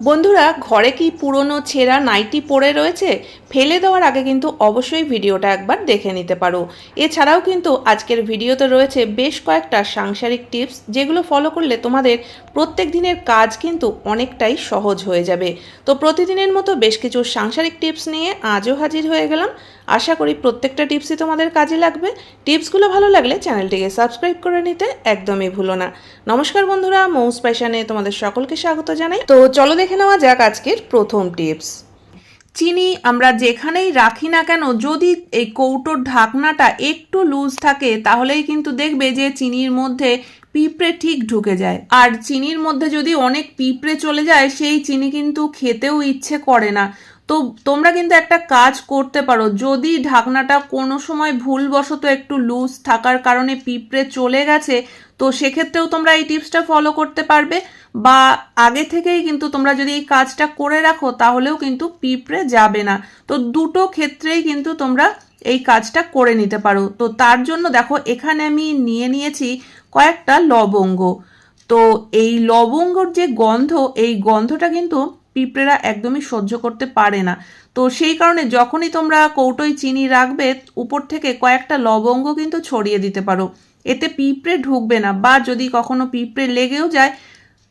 বন্ধুরা, ঘরে কি পুরনো ছেঁড়া নাইটি পড়ে রয়েছে? ফেলে দেওয়ার আগে কিন্তু অবশ্যই ভিডিওটা একবার দেখে নিতে পারো। এছাড়াও কিন্তু আজকের ভিডিওতে রয়েছে বেশ কয়েকটা সাংসারিক টিপস, যেগুলো ফলো করলে তোমাদের প্রত্যেক দিনের কাজ কিন্তু অনেকটাই সহজ হয়ে যাবে। তো প্রতিদিনের মতো বেশ কিছু সাংসারিক টিপস নিয়ে আজও হাজির হয়ে গেলাম। আশা করি প্রত্যেকটা টিপসই তোমাদের কাজে লাগবে। টিপসগুলো ভালো লাগলে চ্যানেলটিকে সাবস্ক্রাইব করে নিতে একদমই ভুলো না। নমস্কার বন্ধুরা, মৌস প্যাশনে তোমাদের সকলকে স্বাগত জানাই। তো চলো দেখে নেওয়া যাক আজকের প্রথম টিপস। চিনি আমরা যেখানেই রাখি না কেন, যদি এই কৌটোর ঢাকনাটা একটু লুজ থাকে, তাহলেই কিন্তু দেখবে যে চিনির মধ্যে পিঁপড়ে ঠিক ঢুকে যায়। আর চিনির মধ্যে যদি অনেক পিঁপড়ে চলে যায়, সেই চিনি কিন্তু খেতেও ইচ্ছে করে না। তো তোমরা কিন্তু একটা কাজ করতে পারো। যদি ঢাকনাটা কোনো সময় ভুলবশত একটু লুজ থাকার কারণে পিঁপড়ে চলে গেছে, তো সেক্ষেত্রেও তোমরা এই টিপসটা ফলো করতে পারবে। বা আগে থেকেই কিন্তু তোমরা যদি এই কাজটা করে রাখো, তাহলেও কিন্তু পিঁপড়ে যাবে না। তো দুটো ক্ষেত্রেই কিন্তু তোমরা এই কাজটা করে নিতে পারো। তো তার জন্য দেখো, এখানে আমি নিয়ে নিয়েছি কয়েকটা লবঙ্গ। তো এই লবঙ্গর যে গন্ধ, এই গন্ধটা কিন্তু পিঁপড়েরা একদমই সহ্য করতে পারে না। তো সেই কারণে যখনই তোমরা কৌটোয় চিনি রাখবে, উপর থেকে কয়েকটা লবঙ্গ কিন্তু ছড়িয়ে দিতে পারো। এতে পিঁপড়ে ঢুকবে না বা যদি কখনো পিঁপড়ে লেগেও যায়,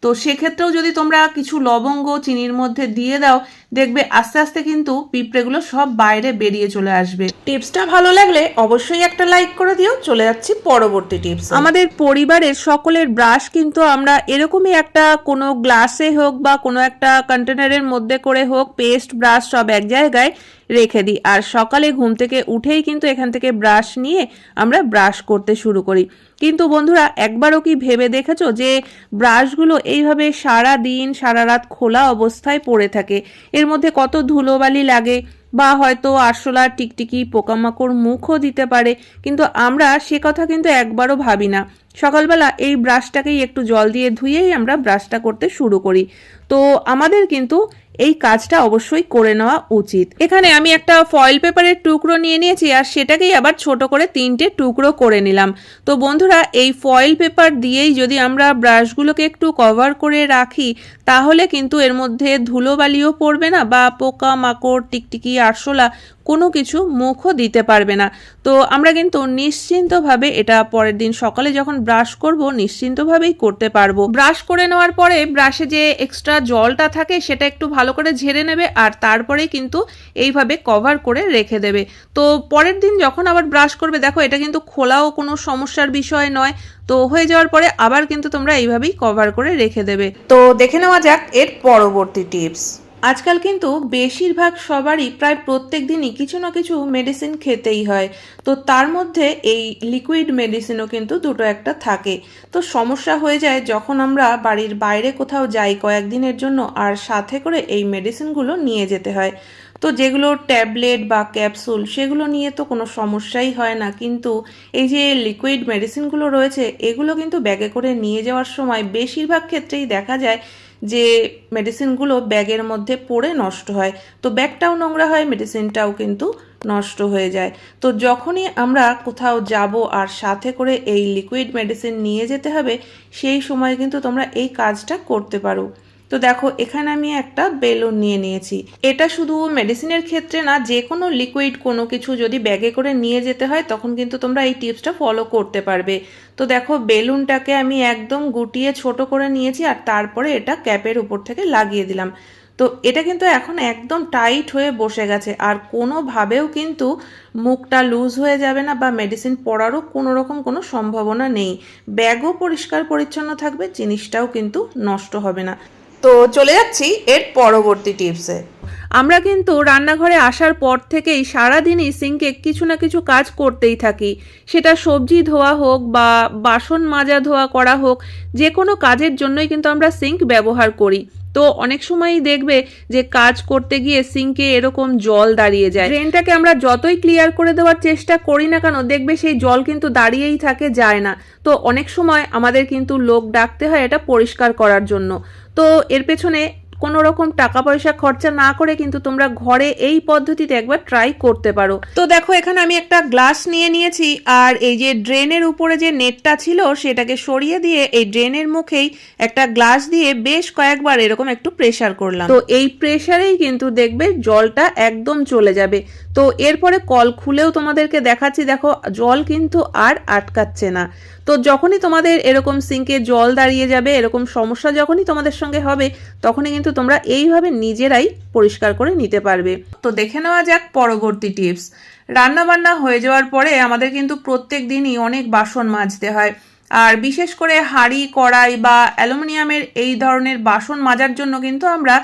তো সেক্ষেত্রেও যদি তোমরা কিছু লবঙ্গ চিনির মধ্যে দিয়ে দাও দেখবে আস্তে আস্তে কিন্তু পিঁপড়েগুলো সব বাইরে বেরিয়ে চলে আসবে। টিপসটা ভালো লাগলে অবশ্যই একটা লাইক করে দিও। চলে যাচ্ছি পরবর্তী টিপস আমাদের পরিবারের সকলের ব্রাশ কিন্তু আমরা এরকমই একটা কোনো গ্লাসে হোক বা কোনো একটা কন্টেনারের মধ্যে করে হোক পেস্ট ব্রাশ সব এক জায়গায় রেখে দিই। আর সকালে ঘুম থেকে উঠেই কিন্তু এখান থেকে ব্রাশ নিয়ে আমরা ব্রাশ করতে শুরু করি। কিন্তু বন্ধুরা একবারও কি ভেবে দেখেছ যে ব্রাশগুলো এইভাবে সারা দিন সারা রাত খোলা অবস্থায় পড়ে থাকে? এর মধ্যে কত ধুলোবালি লাগে বা হয়তো আরশোলা টিকটিকি, পোকামাকড় মুখও দিতে পারে, কিন্তু আমরা সে কথা কিন্তু একবারও ভাবি না। সকালবেলা এই ব্রাশটাকেই একটু জল দিয়ে ধুয়েই আমরা ব্রাশটা করতে শুরু করি। তো আমাদের কিন্তু এই কাজটা অবশ্যই করে নেওয়া উচিত। এখানে আমি একটা ফয়েল পেপারের টুকরো নিয়ে নিয়েছি আর সেটাকেই আবার ছোট করে তিনটে টুকরো করে নিলাম। তো বন্ধুরা, এই ফয়েল পেপার দিয়েই যদি আমরা ব্রাশগুলোকে একটু কভার করে রাখি, তাহলে কিন্তু এর মধ্যে ধুলোবালিও পড়বে না বা পোকা মাকড় টিকটিকি, আরশোলা কোনো কিছু মুখও দিতে পারবে না। তো আমরা কিন্তু নিশ্চিন্তভাবে এটা পরের দিন সকালে যখন ব্রাশ করব, নিশ্চিন্তভাবেই করতে পারব। ব্রাশ করে নেওয়ার পরে ব্রাশে যে এক্সট্রা জলটা থাকে, সেটা একটু ভালো করে ঝেড়ে নেবে আর তারপরে কিন্তু এইভাবে কভার করে রেখে দেবে। তো পরের দিন যখন আবার ব্রাশ করবে, দেখো এটা কিন্তু খোলাও কোনো সমস্যার বিষয় নয়। তো হয়ে যাওয়ার পরে আবার কিন্তু তোমরা এইভাবেই কভার করে রেখে দেবে। তো দেখে নেওয়া যাক এর পরবর্তী টিপস আজকাল কিন্তু বেশিরভাগ সবারই প্রায় প্রত্যেক দিনই কিছু না কিছু মেডিসিন খেতেই হয়। তো তার মধ্যে এই লিকুইড মেডিসিনও কিন্তু দুটো একটা থাকে। তো সমস্যা হয়ে যায় যখন আমরা বাড়ির বাইরে কোথাও যাই কয়েকদিনের জন্য আর সাথে করে এই মেডিসিনগুলো নিয়ে যেতে হয়। তো যেগুলো ট্যাবলেট বা ক্যাপসুল সেগুলো নিয়ে তো কোনো সমস্যাই হয় না। কিন্তু এই যে লিকুইড মেডিসিনগুলো রয়েছে, এগুলো কিন্তু ব্যাগে করে নিয়ে যাওয়ার সময় বেশিরভাগ ক্ষেত্রেই দেখা যায় যে মেডিসিনগুলো ব্যাগের মধ্যে পড়ে নষ্ট হয়। তো ব্যাগটাও নোংরা হয় মেডিসিনটাও কিন্তু নষ্ট হয়ে যায়। তো যখনই আমরা কোথাও যাব আর সাথে করে এই লিকুইড মেডিসিন নিয়ে যেতে হবে, সেই সময় কিন্তু তোমরা এই কাজটা করতে পারো। তো দেখো, এখানে আমি একটা বেলুন নিয়ে নিয়েছি। এটা শুধু মেডিসিনের ক্ষেত্রে না যে কোনো লিকুইড কোনো কিছু যদি ব্যাগে করে নিয়ে যেতে হয়, তখন কিন্তু তোমরা এই টিপসটা ফলো করতে পারবে। তো দেখো, বেলুনটাকে আমি একদম গুটিয়ে ছোট করে নিয়েছি আর তারপরে এটা ক্যাপের উপর থেকে লাগিয়ে দিলাম। তো এটা কিন্তু এখন একদম টাইট হয়ে বসে গেছে। আর কোনোভাবেও কিন্তু মুখটা লুজ হয়ে যাবে না বা মেডিসিন পড়ারও কোনো রকম কোনো সম্ভাবনা নেই। ব্যাগও পরিষ্কার পরিচ্ছন্ন থাকবে, জিনিসটাও কিন্তু নষ্ট হবে না। তো চলে যাচ্ছি এর পরবর্তী টিপসে। আমরা কিন্তু রান্নাঘরে আসার পর থেকেই সারাদিনই সিঙ্কে কিছু না কিছু কাজ করতেই থাকি। সেটা সবজি ধোয়া হোক বা বাসন মাজা ধোয়া করা হোক যে কোনো কাজের জন্যই কিন্তু আমরা সিঙ্ক ব্যবহার করি। তো অনেক সময়ই দেখবে যে কাজ করতে গিয়ে সিঙ্কে এরকম জল দাঁড়িয়ে যায়। ড্রেনটাকে আমরা যতই ক্লিয়ার করে দেওয়ার চেষ্টা করি না কেন, দেখবে সেই জল কিন্তু দাঁড়িয়েই থাকে, যায় না। তো অনেক সময় আমাদের কিন্তু লোক ডাকতে হয় এটা পরিষ্কার করার জন্য। তো এর পেছনে কোনো রকম টাকা পয়সা খরচা না করে কিন্তু তোমরা ঘরে এই পদ্ধতিতে একবার ট্রাই করতে পারো। তো দেখো, এখানে আমি একটা গ্লাস নিয়ে নিয়েছি, আর এই যে ড্রেনের উপরে যে নেটটা ছিল, সেটাকে সরিয়ে দিয়ে এই ড্রেনের মুখেই একটা গ্লাস দিয়ে বেশ কয়েকবার এরকম একটু প্রেশার করলাম। তো এই প্রেশারেই কিন্তু দেখবে জলটা একদম চলে যাবে। তো এরপরে কল খুলেও তোমাদেরকে দেখাচ্ছি, দেখো, জল কিন্তু আর আটকাচ্ছে না। তো যখনই তোমাদের এরকম সিঙ্কে জল দাঁড়িয়ে যাবে, এরকম সমস্যা যখনই তোমাদের সঙ্গে হবে, তখনই কিন্তু তোমরা এইভাবে নিজেরাই পরিষ্কার করে নিতে পারবে। তো দেখে নেওয়া যাক পরবর্তী টিপস রান্না বান্না হয়ে যাওয়ার পরে আমাদের কিন্তু প্রত্যেক দিনই অনেক বাসন মাজতে হয়। আর বিশেষ করে হাঁড়ি, কড়াই বা অ্যালুমিনিয়ামের এই ধরনের বাসন মাজার জন্য কিন্তু আমরা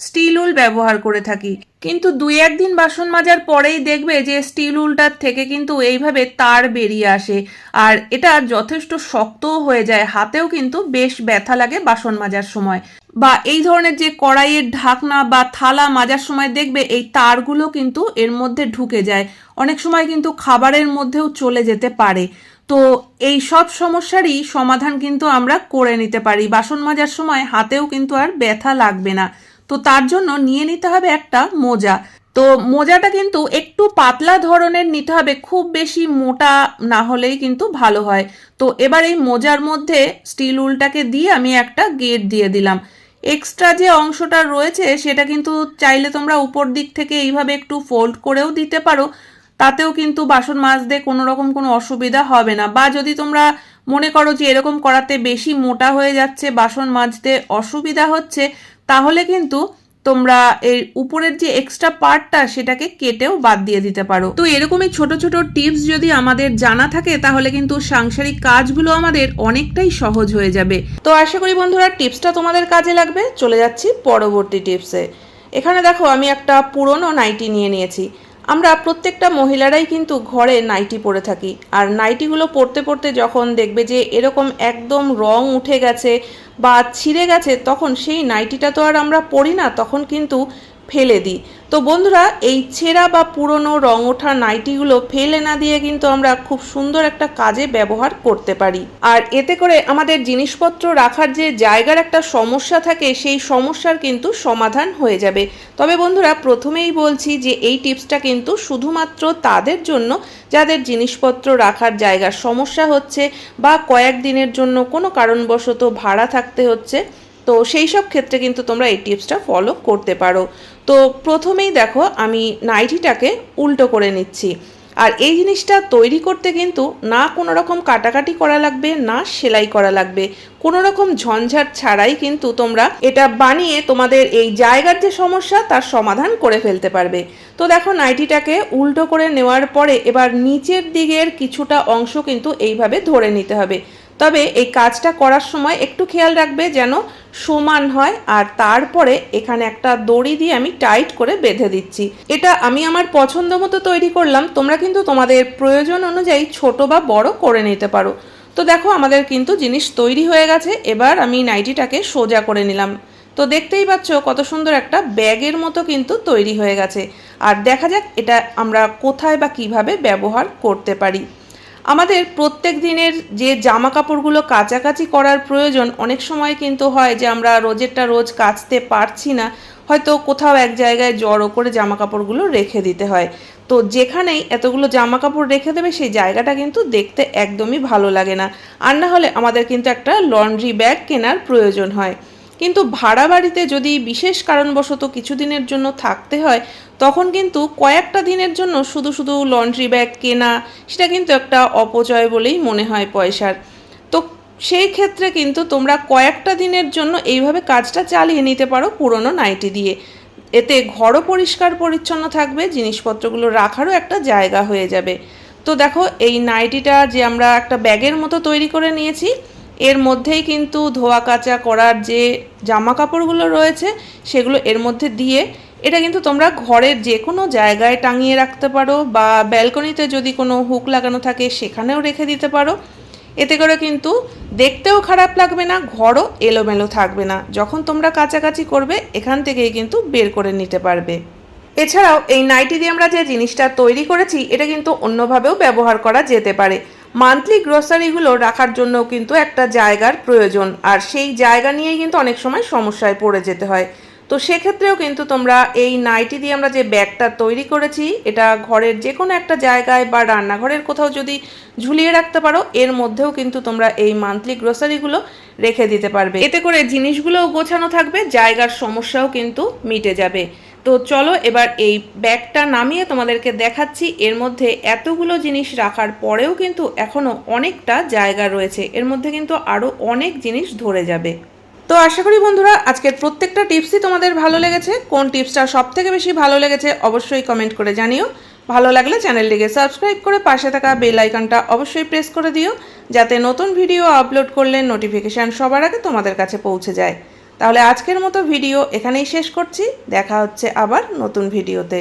স্টিল উল ব্যবহার করে থাকি। কিন্তু দুই একদিন বাসন মাজার পরেই দেখবে যে স্টিল উলটার থেকে কিন্তু এইভাবে তার বেরিয়ে আসে। আর এটা যথেষ্ট শক্তও হয়ে যায়, হাতেও কিন্তু বেশ ব্যথা লাগে বাসন মাজার সময়। বা এই ধরনের যে কড়াইয়ের ঢাকনা বা থালা মাজার সময় দেখবে এই তারগুলো কিন্তু এর মধ্যে ঢুকে যায়। অনেক সময় কিন্তু খাবারের মধ্যেও চলে যেতে পারে। তো এই সব সমস্যারই সমাধান কিন্তু আমরা করে নিতে পারি। বাসন মাজার সময় হাতেও কিন্তু আর ব্যথা লাগবে না। তো তার জন্য নিয়ে নিতে হবে একটা মোজা। তো মোজাটা কিন্তু একটু পাতলা ধরনের নিতে হবে, খুব বেশি মোটা না হলেই কিন্তু ভালো হয়। তো এবার এই মোজার মধ্যে স্টিল উলটাকে দিয়ে আমি একটা গেট দিয়ে দিলাম। এক্সট্রা যে অংশটা রয়েছে সেটা কিন্তু চাইলে তোমরা উপর দিক থেকে এইভাবে একটু ফোল্ড করেও দিতে পারো। তাতেও কিন্তু বাসন মাজতে কোনো রকম কোনো অসুবিধা হবে না। বা যদি তোমরা মনে করো যে এরকম করাতে বেশি মোটা হয়ে যাচ্ছে, বাসন মাজতে অসুবিধা হচ্ছে তাহলে কিন্তু তোমরা এর উপরের যে এক্সট্রা পার্টটা সেটাকে কেটেও বাদ দিয়ে দিতে পারো। তো এরকমই ছোট ছোট টিপস যদি আমাদের জানা থাকে, তাহলে কিন্তু সাংসারিক কাজগুলো আমাদের অনেকটাই সহজ হয়ে যাবে। তো আশা করি বন্ধুরা টিপসটা তোমাদের কাজে লাগবে। চলে যাচ্ছি পরবর্তী টিপসে এখানে দেখো, আমি একটা পুরনো নাইটি নিয়ে নিয়েছি। আমরা প্রত্যেকটা মহিলারাই কিন্তু ঘরে নাইটি পরে থাকি। আর নাইটিগুলো পরতে পরতে যখন দেখবে যে এরকম একদম রং উঠে গেছে বা ছিঁড়ে গেছে, তখন সেই নাইটিটা তো আর আমরা পরি না, তখন কিন্তু ফেলে দিই। তো বন্ধুরা, এই ছেঁড়া বা পুরনো রং ওঠা নাইটিগুলো ফেলে না দিয়ে কিন্তু আমরা খুব সুন্দর একটা কাজে ব্যবহার করতে পারি। আর এতে করে আমাদের জিনিসপত্র রাখার যে জায়গার একটা সমস্যা থাকে, সেই সমস্যার কিন্তু সমাধান হয়ে যাবে। তবে বন্ধুরা, প্রথমেই বলছি যে এই টিপসটা কিন্তু শুধুমাত্র তাদের জন্য, যাদের জিনিসপত্র রাখার জায়গার সমস্যা হচ্ছে বা কয়েক দিনের জন্য কোনো কারণবশত ভাড়া থাকতে হচ্ছে, তো সেই সব ক্ষেত্রে কিন্তু তোমরা এই টিপসটা ফলো করতে পারো। তো প্রথমেই দেখো আমি নাইটিটাকে উল্টো করে নিচ্ছি। আর এই জিনিসটা তৈরি করতে কিন্তু না কোনো রকম কাটাকাটি করা লাগবে, না সেলাই করা লাগবে। কোনো রকম ঝঞ্ঝাট ছাড়াই কিন্তু তোমরা এটা বানিয়ে তোমাদের এই জায়গার যে সমস্যা তার সমাধান করে ফেলতে পারবে। তো দেখো নাইটিটাকে উল্টো করে নেওয়ার পরে এবার নিচের দিকের কিছুটা অংশ কিন্তু এইভাবে ধরে নিতে হবে। তবে এই কাজটা করার সময় একটু খেয়াল রাখবে যেন সমান হয় আর তারপরে এখানে একটা দড়ি দিয়ে আমি টাইট করে বেঁধে দিচ্ছি। এটা আমি আমার পছন্দ মতো তৈরি করলাম, তোমরা কিন্তু তোমাদের প্রয়োজন অনুযায়ী ছোট বা বড় করে নিতে পারো। তো দেখো, আমাদের কিন্তু জিনিস তৈরি হয়ে গেছে, এবার আমি নাইটিটাকে সোজা করে নিলাম। তো দেখতেই পাচ্ছ কত সুন্দর একটা ব্যাগের মতো কিন্তু তৈরি হয়ে গেছে। আর দেখা যাক এটা আমরা কোথায় বা কীভাবে ব্যবহার করতে পারি। আমাদের প্রত্যেক দিনের যে জামা কাপড়গুলো কাচাকাচি করার প্রয়োজন, অনেক সময় কিন্তু হয় যে আমরা রোজেরটা রোজ কাচতে পারছি না, হয়তো কোথাও এক জায়গায় জড়ো করে জামা কাপড়গুলো রেখে দিতে হয়। তো যেখানেই এতগুলো জামা কাপড় রেখে দেবে, সেই জায়গাটা কিন্তু দেখতে একদমই ভালো লাগে না। আর না হলে আমাদের কিন্তু একটা লন্ড্রি ব্যাগ কেনার প্রয়োজন হয়। কিন্তু ভাড়া বাড়িতে যদি বিশেষ কারণবশত কিছুদিনের জন্য থাকতে হয়, তখন কিন্তু কয়েকটা দিনের জন্য শুধু শুধু লন্ড্রি ব্যাগ কেনা, সেটা কিন্তু একটা অপচয় বলেই মনে হয় পয়সার। তো সেই ক্ষেত্রে কিন্তু তোমরা কয়েকটা দিনের জন্য এইভাবে কাজটা চালিয়ে নিতে পারো পুরনো নাইটি দিয়ে। এতে ঘরও পরিষ্কার পরিচ্ছন্ন থাকবে, জিনিসপত্রগুলো রাখারও একটা জায়গা হয়ে যাবে। তো দেখো, এই নাইটিটা যে আমরা একটা ব্যাগের মতো তৈরি করে নিয়েছি এর মধ্যেই কিন্তু ধোয়া কাচা করার যে জামা কাপড়গুলো রয়েছে, সেগুলো এর মধ্যে দিয়ে, এটা কিন্তু তোমরা ঘরের যে কোনো জায়গায় টাঙিয়ে রাখতে পারো বা ব্যালকনিতে যদি কোনো হুক লাগানো থাকে সেখানেও রেখে দিতে পারো। এতে করে কিন্তু দেখতেও খারাপ লাগবে না, ঘরও এলোমেলো থাকবে না। যখন তোমরা কাছাকাছি করবে, এখান থেকেই কিন্তু বের করে নিতে পারবে। এছাড়াও এই নাইটি দিয়ে আমরা যে জিনিসটা তৈরি করেছি, এটা কিন্তু অন্যভাবেও ব্যবহার করা যেতে পারে। মান্থলি গ্রসারিগুলো রাখার জন্য কিন্তু একটা জায়গার প্রয়োজন। আর সেই জায়গা নিয়েই কিন্তু অনেক সময় সমস্যায় পড়ে যেতে হয়। তো সেক্ষেত্রেও কিন্তু তোমরা এই নাইটি দিয়ে আমরা যে ব্যাগটা তৈরি করেছি, এটা ঘরের যে কোনো একটা জায়গায় বা রান্নাঘরের কোথাও যদি ঝুলিয়ে রাখতে পারো, এর মধ্যেও কিন্তু তোমরা এই মান্থলি গ্রোসারিগুলো রেখে দিতে পারবে। এতে করে জিনিসগুলোও গোছানো থাকবে, জায়গার সমস্যাও কিন্তু মিটে যাবে। তো চলো এবার এই ব্যাগটা নামিয়ে তোমাদেরকে দেখাচ্ছি। এর মধ্যে এতগুলো জিনিস রাখার পরেও কিন্তু এখনও অনেকটা জায়গা রয়েছে। এর মধ্যে কিন্তু আরও অনেক জিনিস ধরে যাবে। তো আশা করি বন্ধুরা, আজকের প্রত্যেকটা টিপসই তোমাদের ভালো লেগেছে। কোন টিপসটা সব থেকে বেশি ভালো লেগেছে অবশ্যই কমেন্ট করে জানিও। ভালো লাগলে চ্যানেলটিকে সাবস্ক্রাইব করে পাশে থাকা বেল আইকনটা অবশ্যই প্রেস করে দিও। যাতে নতুন ভিডিও আপলোড করলে নোটিফিকেশান সবার আগে তোমাদের কাছে পৌঁছে যায়। তাহলে আজকের মতো ভিডিও এখানেই শেষ করছি। দেখা হচ্ছে আবার নতুন ভিডিওতে।